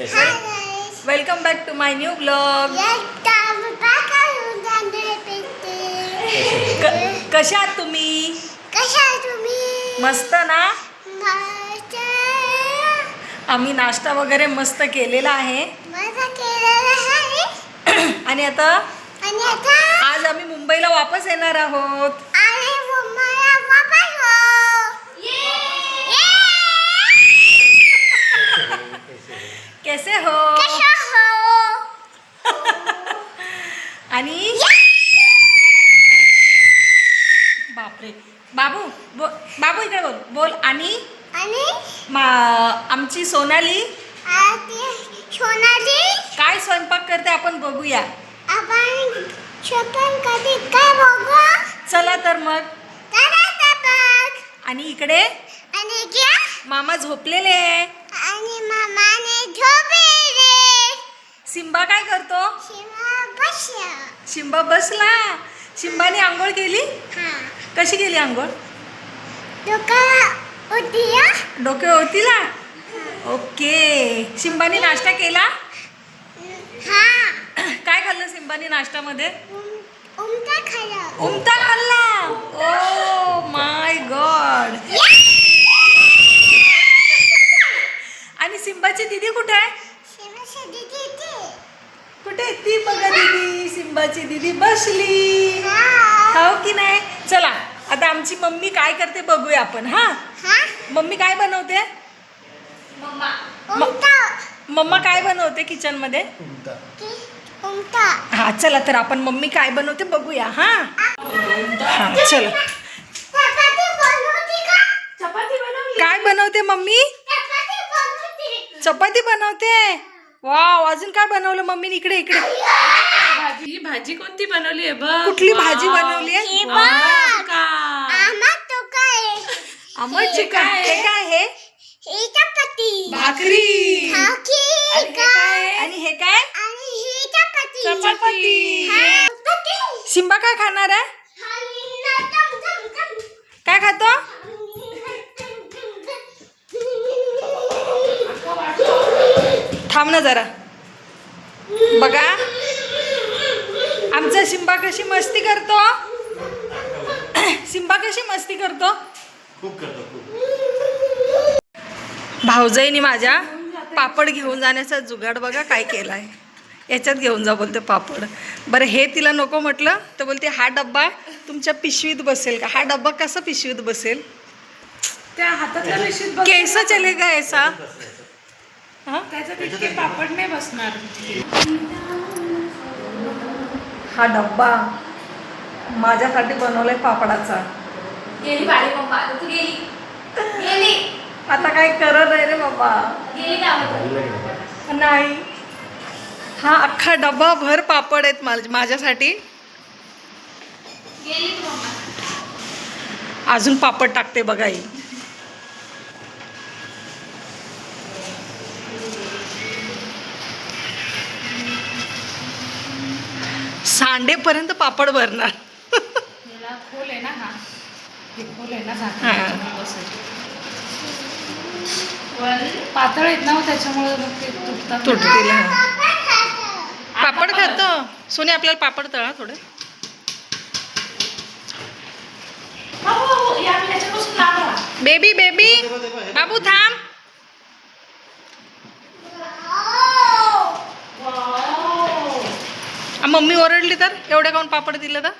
Yes. Welcome back to my new blog Sunday picture. कशा आहात तुम्ही? कशा मस्त ना? मस्त. आम्ही नाश्ता वगैरे मस्त केलेला आहे. मजा केलेला आहे. आणि आता? आणि आता? आज आम्ही मुंबईला वापस येणार आहोत आणि मम्माला वापस हो. कैसे हो कशा हो? आणि बापरे बाबू बो बाबू इकडे बोल आणि? आणि? मा आमची सोनाली? सोनाली? काय स्वयंपाक करते आपण बघूया. आपण शॉपिंग कधी काय बघू? चला तर मग. आणि इकडे? आणि मामा झोपलेले आहे. आणि मामाने झोपेले सिम्बा काय करतो? शिवा बसला. शिंबा बसला. शिंबाने आंघोळ केली? हा. कशी केली आंघोळ? डोके होतीला ओके. शिंबाने नाश्ता केला? हा. काय खाल्लं सिंबाने नाश्त्यामध्ये? उम- उमटा खाला उमटा खाल्ला? Oh my god. आणि सिंबाची दीदी कुठे आहे? कुठे ती बघा दीदी? सिंबाची दीदी बसली. हो की नाही? चला. आता आमची मम्मी काय करते बघूया आपण हा? मम्मी काय बनवते? मम्मा. काय बनवते किचनमध्ये? हा चला तर आपण मम्मी काय बनवते बघूया हा? हा चला. चपाती बनवती का? चपाती बनवली. काय बनवते मम्मी? चपाती बनवती. चपाती बनवते? वाव अजून काय बनवलं मम्मीने इकडे इकडे? भाजी भाजी कोणती बनवली आहे? बघ. कुठली भाजी बनवली आहे हे बघ का आम्हा तो काय आंबट चिकन. हे काय आहे? ही चपाती भाकरी हा काय आणि हे काय? आणि ही चपाती चपाती. हा, काय खाणार आहे. काय खातो? थांब ना जरा. बघा. आमचा शिंबा कशी मस्ती करतो? सिंबा कशी मस्ती करतो? खूप करतो खूप. भाऊजाईनी माझ्या पापड घेऊन जाण्याचा जुगाड बघा काय केला आहे याच्यात घेऊन जा बोलते पापड. बरं हे तिला नको म्हटलं तर बोलते हा डब्बा तुमच्या पिशवीत बसेल का? हा डब्बा कसा पिशवीत बसेल? त्या हातातल्या पिशवीत कैसा चलेगा ऐसा. हा? त्याच्यात इतके पापड नाही बसणार. हा डब्बा माझ्यासाठी बनवलाय पापडाचा. गेली मम्मा तू गेली. गेली. आता काय करत नाही रे बाबा? गेली घेऊन. नाही. हा अख्खा डब्बा भर पापड आहेत माझ- माझ्यासाठी. गेली तू मम्मा अजून पापड टाकते बघा ही सांडेपर्यंत पापड भरणार. खोल आहे ना हा. पातळ आहेत ना हो, त्याच्यामुळे तुटतील. पापड खातो. पापड खातो. सोने आपल्याला पापड तळा थोडं. हो, हो. Baby baby. बाबू थांब. मम्मी ओरडली तर? एवढे काऊन पापड दिलं तर?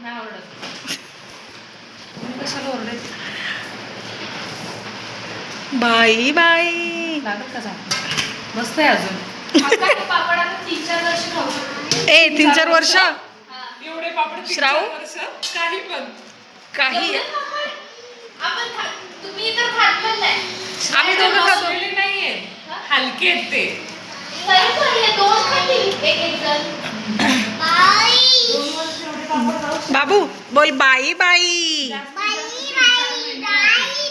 नाही ओरडत. तुम्ही कशाला ओरडत बाई बाई. लागत का झाकण मस्त आहे अजून. ए तीन चार वर्ष? एवढे पापड तीन श्राव? चार वर्ष? काही पण. काही? आम्ही दोघं खातो. नाहीये. हलके आहेत ते. तरी पण हे दोन खातील एक एक जण बाई. दोन वर्ष एवढे पापड खाऊ बाबू बोल बाई बाई बाई, बाई, बाई,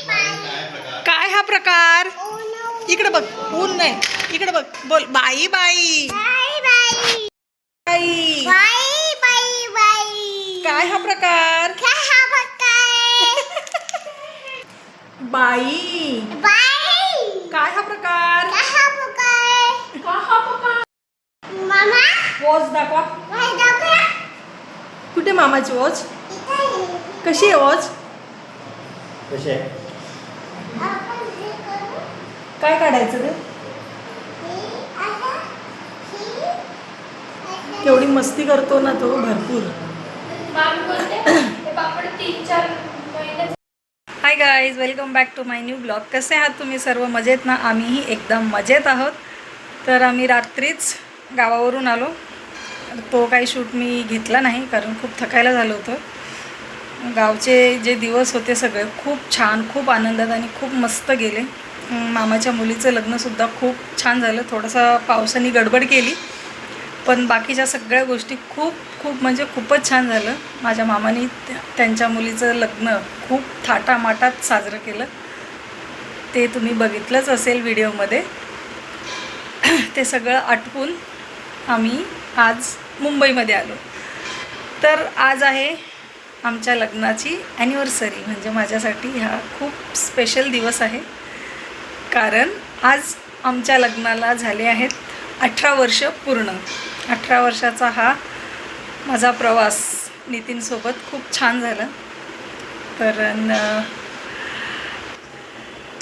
बाई. काय प्रकार. इकडे बघ ऊन नाही. इकडे बघ बोल. बाई बाई. बाई, बाई. बाई. बाई, बाई, बाई. काय हा प्रकार? हा? बाई. बाई. काय हा प्रकार? काय हा बघताय? मामा? वॉच दाखवा. कुठे मामाची वॉच. कशी आहे वॉच? कसे आहे? काय काढायचं रे केवढी मस्ती करतो ना तो भरपूर. Hi guys welcome back to my new blog कसे आहात तुम्ही सर्व? मजेत ना? आम्हीही एकदम मजेत आहोत. तर आम्ही रात्रीच गावावरून आलो. तो काही शूट मी घेतला नाही कारण खूप थकायला झालं होतं. गावचे जे दिवस होते सगळे खूप छान खूप आनंदात आणि खूप मस्त गेले. मामाच्या मुलीचं लग्नसुद्धा खूप छान झालं. थोडंसं पावसाने गडबड केली. पण बाकीच्या सगळ्या गोष्टी खूप खूप म्हणजे खूपच छान झालं. माझ्या मामाने त्या- त्यांच्या मुलीचं लग्न खूप थाटामाटात साजरं केलं. ते तुम्ही बघितलंच असेल व्हिडिओमध्ये. ते सगळं आटपून आम्ही आज मुंबईमध्ये आलो. तर आज आहे आमच्या लग्नाची ॲनिव्हर्सरी म्हणजे माझ्यासाठी हा खूप स्पेशल दिवस आहे. कारण आज आमच्या लग्नाला झाले आहेत अठरा वर्ष पूर्ण. अठरा वर्षाचा हा माझा प्रवास नितीनसोबत खूप छान झाला. तर न-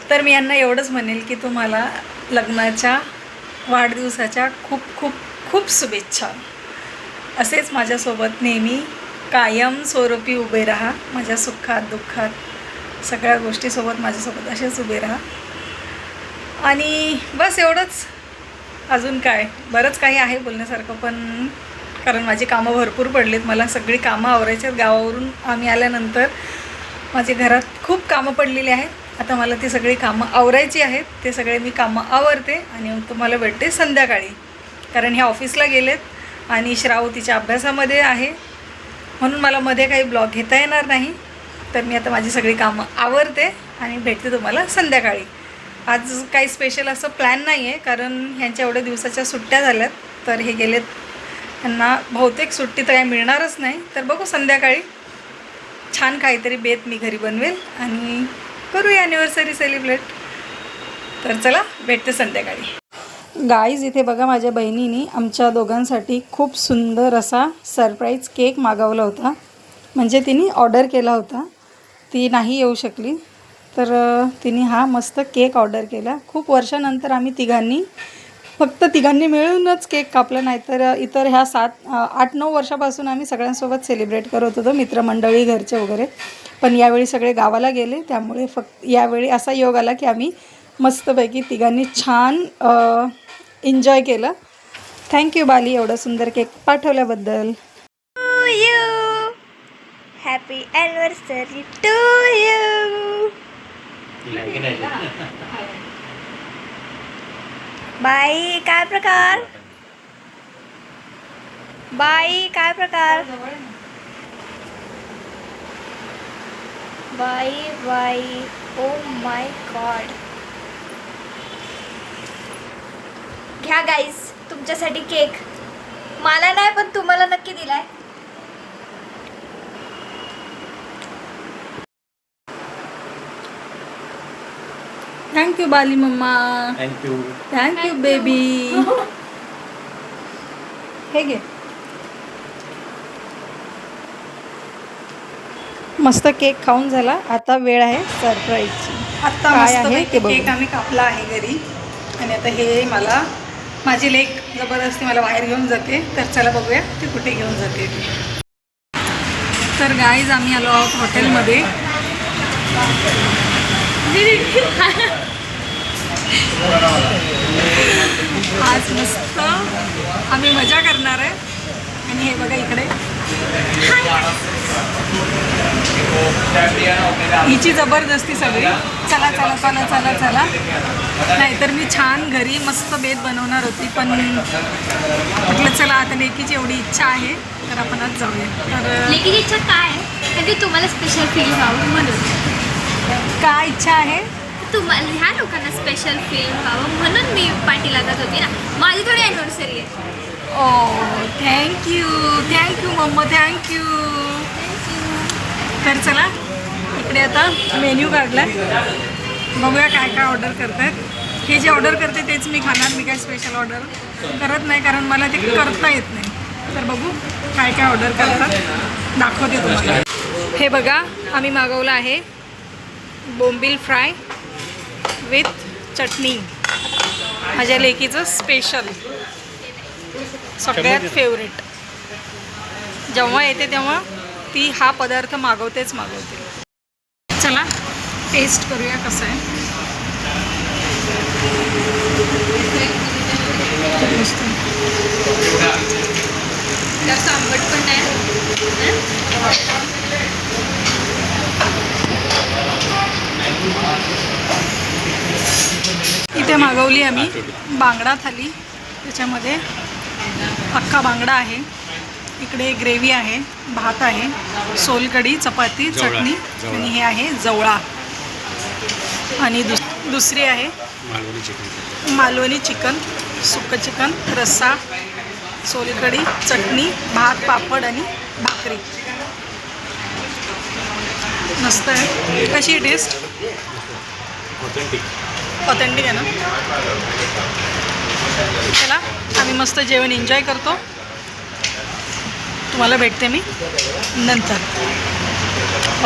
तर मी यांना एवढंच म्हणेल की तुम्हाला लग्नाच्या वाढदिवसाच्या खूप खूप खूप शुभेच्छा. असेच माझ्यासोबत नेहमी कायम स्वरूपी उभे राहा. माझ्या सुखात दुःखात सगळ्या गोष्टीसोबत माझ्यासोबत असेच उभे राहा. आणि बस एवढंच. अजून काय? बरंच काही आहे बोलण्यासारखं पण कारण माझी कामं भरपूर पडलीत. मला सगळी कामं आवरायची आहेत. गावावरून आम्ही आल्यानंतर माझ्या घरात खूप कामं पडलेली आहेत. आता मला ती सगळी कामं आवरायची आहेत. ते सगळे मी कामं आवरते आणि तुम्हाला भेटते संध्याकाळी. कारण हे ऑफिसला गेलेत आणि श्राव तिच्या अभ्यासामध्ये आहे. म्हणून मला मध्ये काही ब्लॉग घेता येणार नाही. तर मी आता माझी सगळी कामं आवरते आणि भेटते तुम्हाला संध्याकाळी. आज काही स्पेशल असं प्लॅन नाही आहे कारण ह्यांच्या एवढ्या दिवसाच्या सुट्ट्या झाल्यात तर हे गेलेत. त्यांना बहुतेक सुट्टी तर काही मिळणारच नाही तर बघू संध्याकाळी. छान काहीतरी बेत मी घरी बनवेल आणि करूया ॲनिव्हर्सरी सेलिब्रेट तर चला भेटते संध्याकाळी. गाईज इथे बघा माझ्या बहिणीने आमच्या दोघांसाठी खूप सुंदर असा सरप्राईज केक मागवला होता. म्हणजे तिने ऑर्डर केला होता. ती नाही येऊ शकली. तर तिने हा मस्त केक ऑर्डर केला. खूप वर्षानंतर आम्ही तिघांनी फक्त तिघांनी मिळूनच केक कापला नाही तर इतर ह्या सात आठ नऊ वर्षापासून आम्ही सगळ्यांसोबत सेलिब्रेट करत होतो मित्रमंडळी घरचे वगैरे. पण यावेळी सगळे गावाला गेले त्यामुळे फक्त यावेळी असा योग आला की आम्ही मस्तपैकी तिघांनी छान एन्जॉय केलं. थँक्यू बाली एवढं सुंदर केक पाठवल्याबद्दल. हॅपी ॲनिव्हर्सरी टू यू बाई काय प्रकार? बाई काय प्रकार? बाई बाई ओ माय गॉड घ्या गाईस तुमच्यासाठी केक मला नाही पण तुम्हाला नक्की दिलाय. Thank you Bali mama thank you thank you baby हे घे मस्त केक खाऊन झाला. आता वेळ आहे सरप्राईजची आता काय आहे ते केक आम्ही कापला आहे घरी. आणि आता हे मला माझी लेक जबरदस्ती मला बाहेर घेऊन जाते. तर चला बघूया ती कुठे घेऊन जाते. तर गाईज आम्ही आलो आहोत हॉटेलमध्ये आज मस्त. आम्ही मजा करणार आहे. आणि हे बघा इकडे. हिची जबरदस्ती सगळी. चला चला चला चला चला. नाहीतर मी छान घरी मस्त बेत बनवणार होती पण म्हटलं चला आता लेकीची एवढी इच्छा आहे तर आपण आज जाऊया. तर लेकीची इच्छा काय आहे? तुम्हाला स्पेशल फील व्हावं म्हणून काय इच्छा आहे? तुम्हाला ह्या लोकांना स्पेशल फील व्हावं म्हणून मी पाठी लागत होती ना. माझी थोडी ॲनिव्हर्सरी आहे. ओ thank you thank you mama thank you तर चला इकडे आता मेन्यू काढला बघूया काय काय ऑर्डर करतात हे जे ऑर्डर करते तेच मी खाणार मी काय स्पेशल ऑर्डर करत नाही कारण मला ते करता येत नाही. तर बघू काय काय ऑर्डर करतात. दाखवते तुम्हाला. हे बघा आम्ही मागवलं आहे बोंबील फ्राय. विथ चटणी. माझ्या लेकीचं स्पेशल सगळ्यात फेवरेट जेव्हा येते तेव्हा ती हा पदार्थ मागवतेच मागवते. चला टेस्ट करूया कसं आहे. जास्त आंबट पण नाही इथे मागवली आम्ही. बांगडा थाली. त्याच्यामध्ये अख्खा बांगडा आहे. इकडे ग्रेव्ही आहे भात आहे सोलकढी चपाती चटणी आणि हे आहे जवळा. आणि दुस दुसरी आहे मालवणी चिकन. सुकं चिकन रस्सा सोलकढी चटणी भात पापड आणि भाकरी. मस्त आहे. कशी टेस्ट ऑथेंटिक आहे ना? चला आम्ही मस्त जेवण एन्जॉय करतो. तुम्हाला भेटते मी नंतर.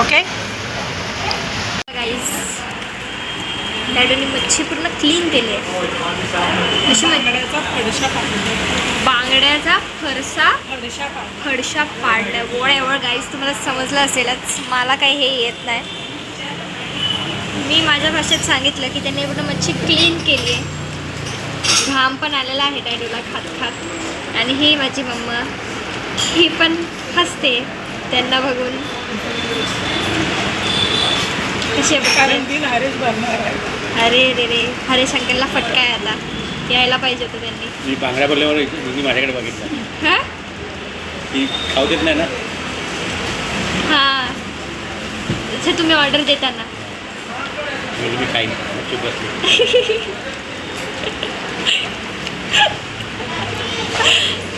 ओके डॅडीने मच्छी पूर्ण क्लीन केली आहे. अशी बांगड्याचा फरसा फडशा पाडल्या गोळ्या एवढं गाईस तुम्हाला समजलं असेलच. मला काही हे येत नाही. मी माझ्या भाषेत सांगितलं की त्यांनी पूर्ण मच्छी क्लीन केली आहे. घाम पण आलेला आहे डॅडूला खात खात. आणि ही माझी मम्मा ही पण हसते त्यांना बघून. कसे ती अरे रे रे हरे शंकरला फटका आहे आता. यायला पाहिजे होतं त्यांनी. मी बांगड्या बोलल्यावर मी माझ्याकडे बघितलं. हां? की खाऊ देत नाही ना? हां. अच्छा तुम्ही ऑर्डर देताना. म्हणजे मी काही नाही चुप बसली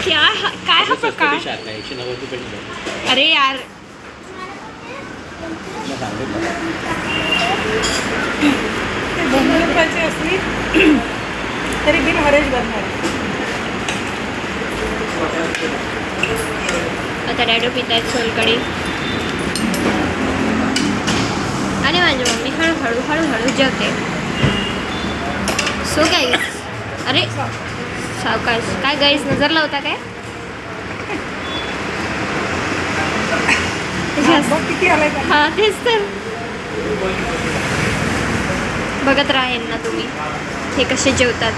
क्या हा- काय हा प्रकार? एकशे नव्वद रुपये. अरे यार। तुला सांगितलं दोन रुपयाची असली। तरी बिल हरेज भरणार. आता डॅडो पित आहेत सोलकडी. आणि माझी मम्मी हळूहळू हळूहळू जेवते. सो गाईस अरे सावकाश काय गाईस नजर लावता काय? हा तेच तर. बघत राहा यांना तुम्ही. हे कसे जेवतात.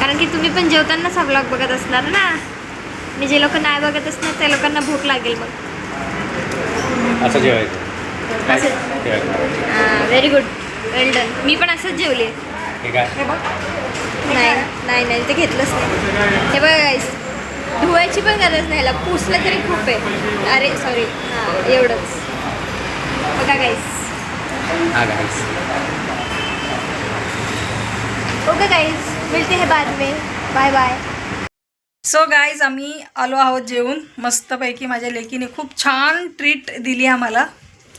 कारण की तुम्ही पण जेवतानाच हा ब्लॉग बघत असणार ना. आणि जे लोक नाही बघत असणार त्या लोकांना भूक लागेल मग. असं जेवायचं. काय असं. व्हेरी गुड वेल डन मी पण असंच जेवले. हे हे नाही नाही नाही ते घेतलंच नाही. हे बघा धुवायची पण गरज नाही पुसलं तरी खूप आहे. अरे सॉरी हां एवढंच. बघा गाईस हा गाईस ओके गाईज मिळते हे बाद में. बाय बाय सो गाईज आम्ही आलो आहोत जेवून. मस्तपैकी माझ्या लेकीने खूप छान ट्रीट दिली आम्हाला.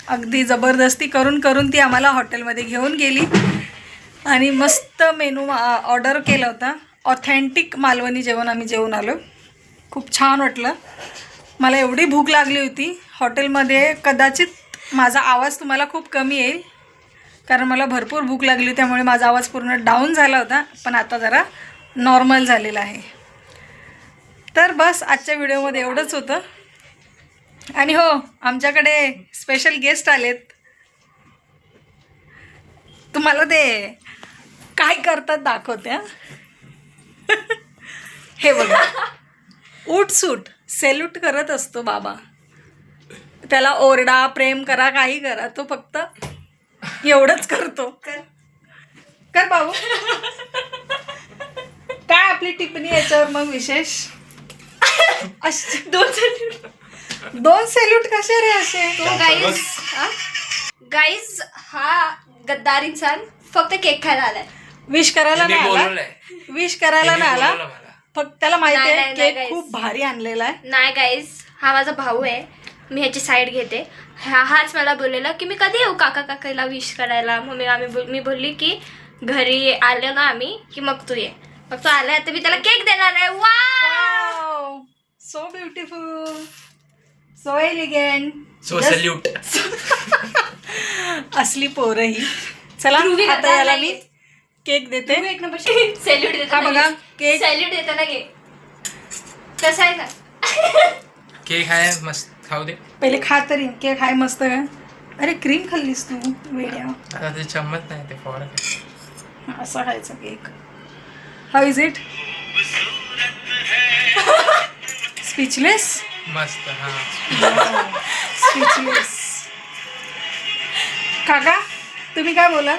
अगदी जबरदस्ती करून करून ती आम्हाला हॉटेलमध्ये घेऊन गेली. आणि मस्त मेनू ऑर्डर केला होता. ऑथेंटिक मालवणी जेवण आम्ही जेवून आलो. खूप छान वाटलं. मला एवढी भूक लागली होती. हॉटेलमध्ये कदाचित माझा आवाज तुम्हाला खूप कमी येईल. कारण मला भरपूर भूक लागली होती, त्यामुळे माझा आवाज पूर्ण डाऊन झाला होता. पण आता जरा नॉर्मल झालेला आहे. तर बस आजच्या व्हिडिओमध्ये एवढंच होतं. आणि हो आमच्याकडे स्पेशल गेस्ट आलेत. तुम्हाला ते काय करतात दाखवते हं. बघा. उठसूट सेल्यूट करत असतो बाबा. त्याला ओरडा प्रेम करा काही करा. तो फक्त एवढंच करतो. कर. कर बाबू. काय आपली टिप्पणी याच्यावर मग विशेष? दोन दोन सेल्यूट कसे रे असे? गाईज गाईज हा? गद्दार इंसान फक्त केक खायला आलाय. विश करायला नाही आला? विश करायला नाही आला? फक्त त्याला माहिती आहे केक. खूप भारी आणलेला आहे. नाही गाईज हा माझा भाऊ आहे. मी ह्याची साईड घेते. हा हाच मला बोललेला की मी कधी येऊ काका काकाला विश करायला? मग मी आम्ही बोल- मी बोलली की घरी आलो ना आम्ही की मग तू ये. मग तू आला तर मी त्याला केक देणार आहे. वा so beautiful so elegant so salute असली पोरं ही चला ध्रुवी आता याला. मी केक देते. एक नंबर सॅल्यूट हा देताना बघा. केक. सॅल्यूट देताना घे. कसं आहे का? केक आहे मस्त. खाऊ दे. पहिले खा तरी. केक हाय मस्त. का अरे क्रीम खाल्लीस तू वेड्या. आता ते चम्मच नाही ते फॉर असा खायचा cake. How is it speechless मस्त हा. स्पीचलेस काका तुम्ही काय बोला?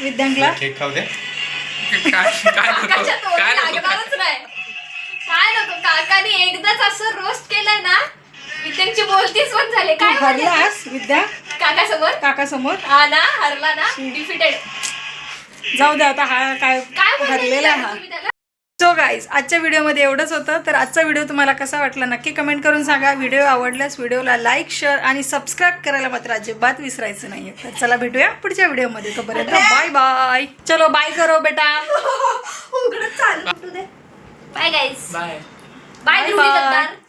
विद्यांकला केक खाऊ दे. काय काय नको काकाच्या तोंडी काय नको. लागणारच नाही. काय नको काकाने एकदाच असं रोस्ट केलंय ना मी त्यांची बोलतीच पण झाले. तू काय म्हणते? हरलास विद्या? काका समोर काका समोर हा ना हरला ना. डिफिटेड जाऊ द्या आता हा काय काय बोलले? हरलेला हा. तुम्ही त्याला? सो गाईज आजच्या व्हिडिओमध्ये एवढंच होतं. तर आजचा व्हिडिओ तुम्हाला कसा वाटला नक्की कमेंट करून सांगा. व्हिडिओ आवडल्यास व्हिडिओला लाईक शेअर आणि सबस्क्राईब करायला मात्र अजिबात विसरायचं नाही तर चला भेटूया पुढच्या व्हिडिओमध्ये. तोपर्यंत बाय बाय चलो बाय करो बेटा. उघडच चालू दे. Bye guys bye bye